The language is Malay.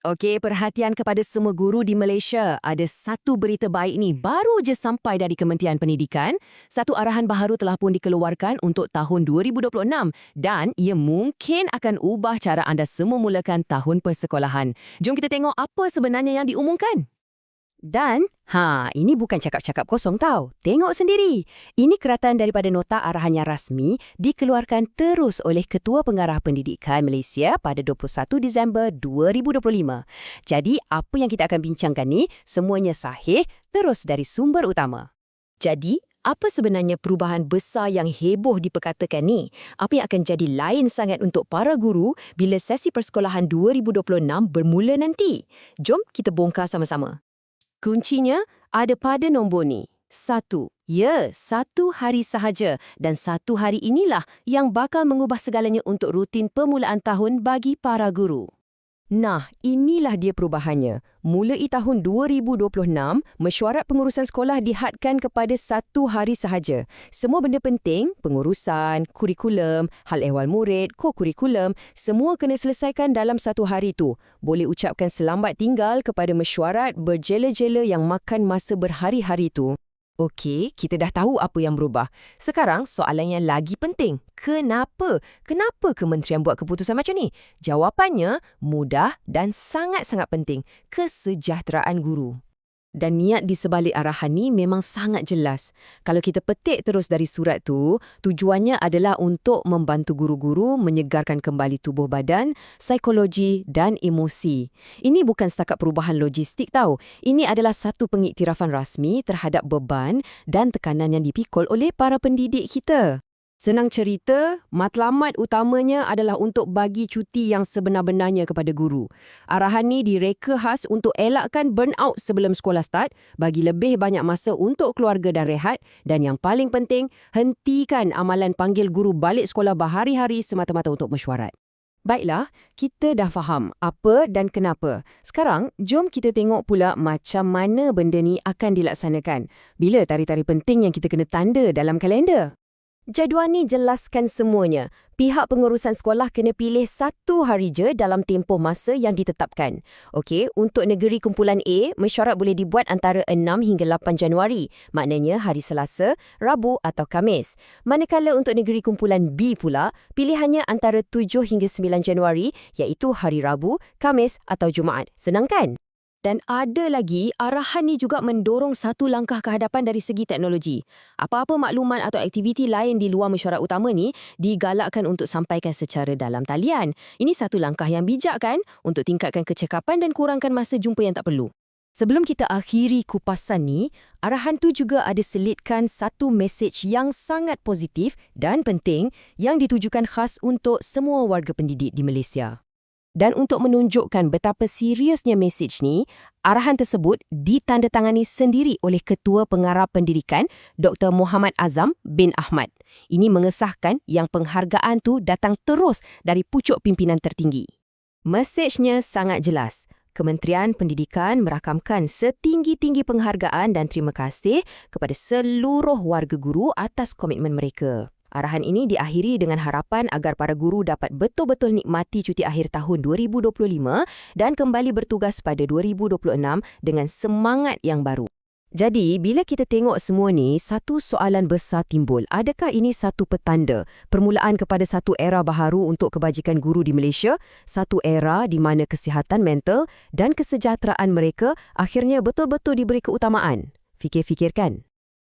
Okey, perhatian kepada semua guru di Malaysia. Ada satu berita baik ni baru je sampai dari Kementerian Pendidikan. Satu arahan baharu telah pun dikeluarkan untuk tahun 2026 dan ia mungkin akan ubah cara anda semua mulakan tahun persekolahan. Jom kita tengok apa sebenarnya yang diumumkan. Dan, ha, ini bukan cakap-cakap kosong tau. Tengok sendiri. Ini keratan daripada nota arahan yang rasmi dikeluarkan terus oleh Ketua Pengarah Pendidikan Malaysia pada 21 Disember 2025. Jadi, apa yang kita akan bincangkan ni semuanya sahih terus dari sumber utama. Jadi, apa sebenarnya perubahan besar yang heboh diperkatakan ni? Apa yang akan jadi lain sangat untuk para guru bila sesi persekolahan 2026 bermula nanti? Jom kita bongkar sama-sama. Kuncinya ada pada nombor ni. Satu. Ya, satu hari sahaja dan satu hari inilah yang bakal mengubah segalanya untuk rutin permulaan tahun bagi para guru. Nah, inilah dia perubahannya. Mulai tahun 2026, mesyuarat pengurusan sekolah dihadkan kepada satu hari sahaja. Semua benda penting, pengurusan, kurikulum, hal ehwal murid, ko-kurikulum, semua kena selesaikan dalam satu hari tu. Boleh ucapkan selambat tinggal kepada mesyuarat berjela-jela yang makan masa berhari-hari tu. Okey, kita dah tahu apa yang berubah. Sekarang soalan yang lagi penting. Kenapa? Kenapa kementerian buat keputusan macam ni? Jawapannya mudah dan sangat-sangat penting. Kesejahteraan guru. Dan niat di sebalik arahan ni memang sangat jelas. Kalau kita petik terus dari surat tu, tujuannya adalah untuk membantu guru-guru menyegarkan kembali tubuh badan, psikologi dan emosi. Ini bukan setakat perubahan logistik tau. Ini adalah satu pengiktirafan rasmi terhadap beban dan tekanan yang dipikul oleh para pendidik kita. Senang cerita, matlamat utamanya adalah untuk bagi cuti yang sebenar-benarnya kepada guru. Arahan ni direka khas untuk elakkan burnout sebelum sekolah start, bagi lebih banyak masa untuk keluarga dan rehat, dan yang paling penting, hentikan amalan panggil guru balik sekolah berhari-hari semata-mata untuk mesyuarat. Baiklah, kita dah faham apa dan kenapa. Sekarang, jom kita tengok pula macam mana benda ni akan dilaksanakan. Bila tarikh-tarikh penting yang kita kena tanda dalam kalender? Jadual ni jelaskan semuanya. Pihak pengurusan sekolah kena pilih satu hari je dalam tempoh masa yang ditetapkan. Okey, untuk negeri kumpulan A, mesyuarat boleh dibuat antara 6 hingga 8 Januari. Maknanya hari Selasa, Rabu atau Kamis. Manakala untuk negeri kumpulan B pula, pilihannya antara 7 hingga 9 Januari iaitu hari Rabu, Kamis atau Jumaat. Senang kan? Dan ada lagi, arahan ni juga mendorong satu langkah kehadapan dari segi teknologi. Apa-apa maklumat atau aktiviti lain di luar mesyuarat utama ni digalakkan untuk sampaikan secara dalam talian. Ini satu langkah yang bijak kan untuk tingkatkan kecekapan dan kurangkan masa jumpa yang tak perlu. Sebelum kita akhiri kupasan ni, arahan tu juga ada selitkan satu mesej yang sangat positif dan penting yang ditujukan khas untuk semua warga pendidik di Malaysia. Dan untuk menunjukkan betapa seriusnya mesej ni, arahan tersebut ditandatangani sendiri oleh Ketua Pengarah Pendidikan Dr. Muhammad Azam bin Ahmad. Ini mengesahkan yang penghargaan tu datang terus dari pucuk pimpinan tertinggi. Mesejnya sangat jelas. Kementerian Pendidikan merakamkan setinggi-tinggi penghargaan dan terima kasih kepada seluruh warga guru atas komitmen mereka. Arahan ini diakhiri dengan harapan agar para guru dapat betul-betul nikmati cuti akhir tahun 2025 dan kembali bertugas pada 2026 dengan semangat yang baru. Jadi, bila kita tengok semua ni, satu soalan besar timbul. Adakah ini satu petanda permulaan kepada satu era baharu untuk kebajikan guru di Malaysia? Satu era di mana kesihatan mental dan kesejahteraan mereka akhirnya betul-betul diberi keutamaan? Fikir-fikirkan.